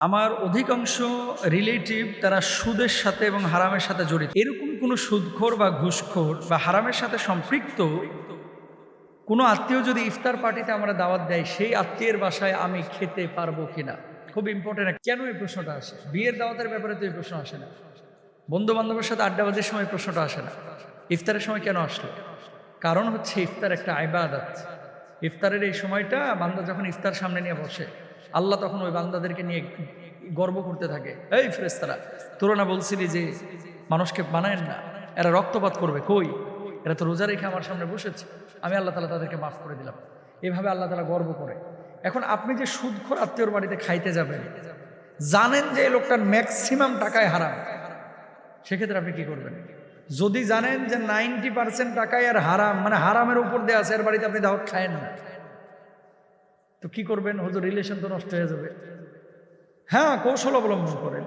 আমার অধিকাংশ রিলেটিভ তারা সুদের সাথে এবং হারামের সাথে জড়িত। এরকম কোনো সুদখোর বা ঘুষখোর বা হারামের সাথে সম্পৃক্ত কোনো আত্মীয় যদি ইফতার পার্টিতে আমরা দাওয়াত দেয়, সেই আত্মীয়ের বাসায় আমি খেতে পারব কিনা? খুব ইম্পর্টেন্ট কেন এই প্রশ্নটা আসে? বিয়ের দাওয়াতের ব্যাপারে তো এই প্রশ্ন আসে না। বন্ধু বান্ধবের সাথে আড্ডাবাজির সময় প্রশ্নটা আসে না। ইফতারের সময় কেন আসলো? কারণ হচ্ছে ইফতার একটা আইবাদত। ইফতারের এই সময়টা বান্দা যখন ইফতার সামনে নিয়ে বসে আল্লাহ তখন ওই বান্দাদেরকে নিয়ে গর্ব করতে থাকে। এই ফেরেস্তারা তোরা না বলছিলি যে মানুষকে বানায়েন না? এরা রক্তপাত করবে। কই? এরা তো রোজা রেখে আমার সামনে বসেছে। আমি আল্লাহ তালা তাদেরকে মাফ করে দিলাম। এভাবে আল্লাহ তালা গর্ব করে। এখন আপনি যে সুদখোর আত্মীয়র বাড়িতে খাইতে যাবেন, জানেন যে এই লোকটার ম্যাক্সিমাম টাকায় হারাম। সেক্ষেত্রে আপনি কি করবেন? যদি জানেন যে নাইনটি পার্সেন্ট টাকায় আর হারাম মানে হারামের উপর দেওয়া আছে, এর বাড়িতে আপনি দাওয়াত খায়েন না। তো কি করবেন? হয়তো রিলেশন তো নষ্ট হয়ে যাবে। হ্যাঁ কৌশল অবলম্বন করেন।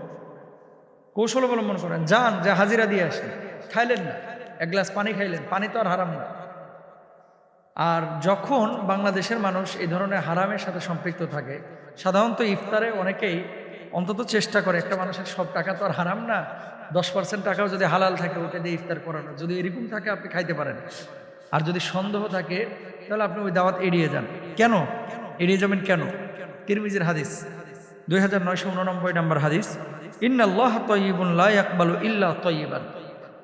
কৌশল অবলম্বন করেন। যান, যে হাজিরা দিয়ে আসেন। খাইলেন না। এক গ্লাস পানি খাইলেন। পানি তো আর হারাম না। আর যখন বাংলাদেশের মানুষ এই ধরনের হারামের সাথে সম্পৃক্ত থাকে, সাধারণত ইফতারে অনেকেই অন্তত চেষ্টা করে, একটা মানুষের সব টাকা তো আর হারাম না। দশ পার্সেন্ট টাকাও যদি হালাল থাকে ওটা দিয়ে ইফতার করানো। যদি এরকম থাকে, আপনি খাইতে পারেন। আর যদি সন্দেহ থাকে, তাহলে আপনি ওই দাওয়াত এড়িয়ে যান। কেন? এড়িয়ে যাবেন কেন? তিরমিজির হাদিস, দুই হাজার নয়শো উননব্বই নম্বর হাদিস, ইন্নাল্লাহ তয়িবুন লা ইয়াকবালু ইল্লা তয়িবান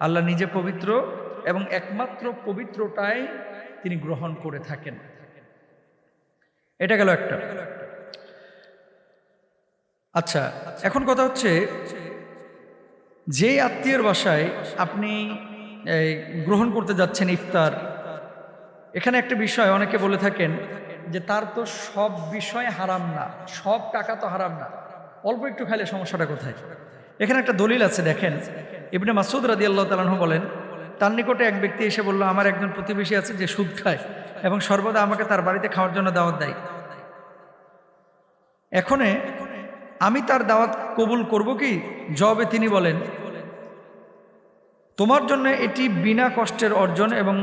আল্লাহ নিজে পবিত্র এবং একমাত্র পবিত্রটাই তিনি গ্রহণ করে থাকেন। এটা গেল একটা। আচ্ছা এখন কথা হচ্ছে, যে আত্মীয়ের বাসায় আপনি গ্রহণ করতে যাচ্ছেন ইফতার, এখানে একটা বিষয় অনেকে বলে থাকেন যে তার তো সব বিষয় হারাম না, সব টাকা তো হারাম না। অল্প একটু খাইলে সমস্যাটা কোথায়? এখানে একটা দলিল আছে, দেখেন। ইবনে মাসুদ রাদি আল্লাহ তালাহ বলেন, তার নিকটে এক ব্যক্তি এসে বলল, আমার একজন প্রতিবেশী আছে যে সুদ খায় এবং সর্বদা আমাকে তার বাড়িতে খাওয়ার জন্য দাওয়াত দেয়। এখনে আমি তার দাওয়াত কবুল করব কি? জবে তিনি বলেন, তোমার জন্য এটি বিনা কষ্টের অর্জন এবং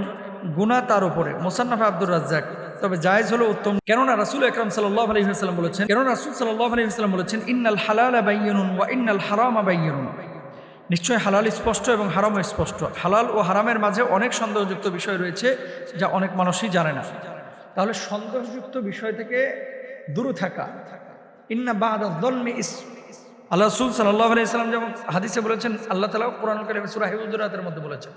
গুণা তার উপরে। মোসান্নাফে আব্দুর রাজ্জাক। তবে জায়েজ হলো উত্তম। কেননা রাসুল একরাম সাল্লাহ আলহিহাস্লাম বলেছেন, কেননা রাসুল সাল্লাহ আলহিহাস্লাম বলেছেন, ইন্নাল হালাল বাইয়নুন ওয়া ইন্নাল হারাম বাইয়নুন। নিশ্চয় হালাল স্পষ্ট এবং হারাম স্পষ্ট। হালাল ও হারামের মাঝে অনেক সন্দেহযুক্ত বিষয় রয়েছে যা অনেক মানুষই জানে না। তাহলে সন্দেহযুক্ত বিষয় থেকে দূরে থাকা। ইন্না বাদা দলমি ইস। আল্লাহ রসুল সাল্লাহ আলাইসাল্লাম যেমন হাদিসে বলেছেন, আল্লাহ তালা কোরআন কালিম সুরাহিউদ্দুরাতের মধ্যে বলেছেন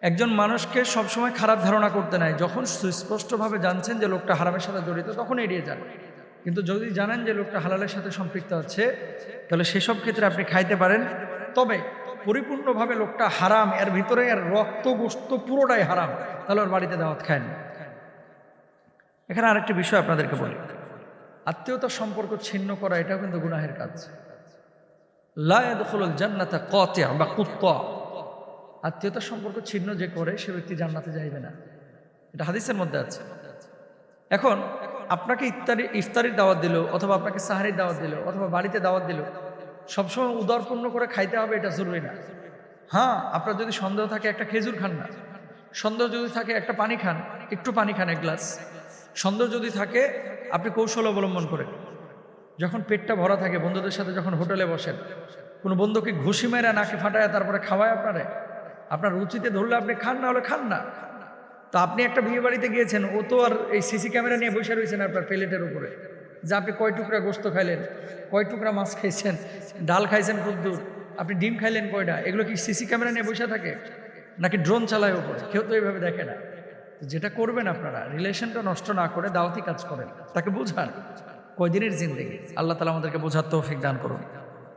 একজন মানুষকে সবসময় খারাপ ধারণা করতে নাই যখন সুস্পষ্টভাবে জানছেন যে লোকটা হারামের সাথে জড়িত, তখন এড়িয়ে যান। কিন্তু যদি জানেন যে লোকটা হালালের সাথে সম্পৃক্ত আছে, তাহলে সেসব ক্ষেত্রে আপনি খাইতে পারেন। তবে পরিপূর্ণভাবে লোকটা হারাম, এর ভিতরে এর রক্ত গোস্ত পুরোটাই হারাম, তাহলে ওর বাড়িতে দাওয়াত খায় না। এখানে আরেকটি বিষয় আপনাদেরকে বলি। আত্মীয়তার সম্পর্ক ছিন্ন করা, এটাও কিন্তু গুনাহের কাজ। লায়াদুল জান্নাতা কতে বা কুত্ত। আত্মীয়তার সম্পর্ক ছিন্ন যে করে, সে ব্যক্তি জান্নাতে যাইবে না। এটা হাদিসের মধ্যে আছে। এখন আপনাকে ইফতারি, ইফতারির দাওয়াত দিল, অথবা আপনাকে সাহারির দাওয়াত দিল, অথবা বাড়িতে দাওয়াত দিল, সবসময় উদরপূর্ণ করে খাইতে হবে এটা জরুরি না। হ্যাঁ আপনার যদি সন্দেহ থাকে একটা খেজুর খান না। সন্দেহ যদি থাকে একটা পানি খান, একটু পানি খান, এক গ্লাস। সন্দেহ যদি থাকে, আপনি কৌশল অবলম্বন করেন। যখন পেটটা ভরা থাকে, বন্ধুদের সাথে যখন হোটেলে বসেন, কোনো বন্ধুকে ঘুষি মেরা নাকে ফাটায় তারপরে খাওয়ায় আপনারে? আপনার রুচিতে ধরলে আপনি খান, না হলে খান না। তো আপনি একটা বিয়ে বাড়িতে গিয়েছেন, ও তো আর এই সিসি ক্যামেরা নিয়ে বসে রয়েছেন আপনার প্লেটের উপরে। যে আপনি কয় টুকরা গোস্ত খাইলেন, কয় টুকরা মাছ খাইছেন, ডাল খাইছেন কুদ্দুর আপনি ডিম খাইলেন কয়টা? এগুলো কি সিসি ক্যামেরা নিয়ে বসে থাকে? নাকি ড্রোন চালায় উপরে কেউ তো এইভাবে দেখে না। যেটা করবেন আপনারা, রিলেশনটা নষ্ট না করে দাওয়াতি কাজ করেন। তাকে বুঝান। কয়দিনের জিন্দগি? আল্লাহ তালা আমাদেরকে বোঝার তৌফিক দান করুন।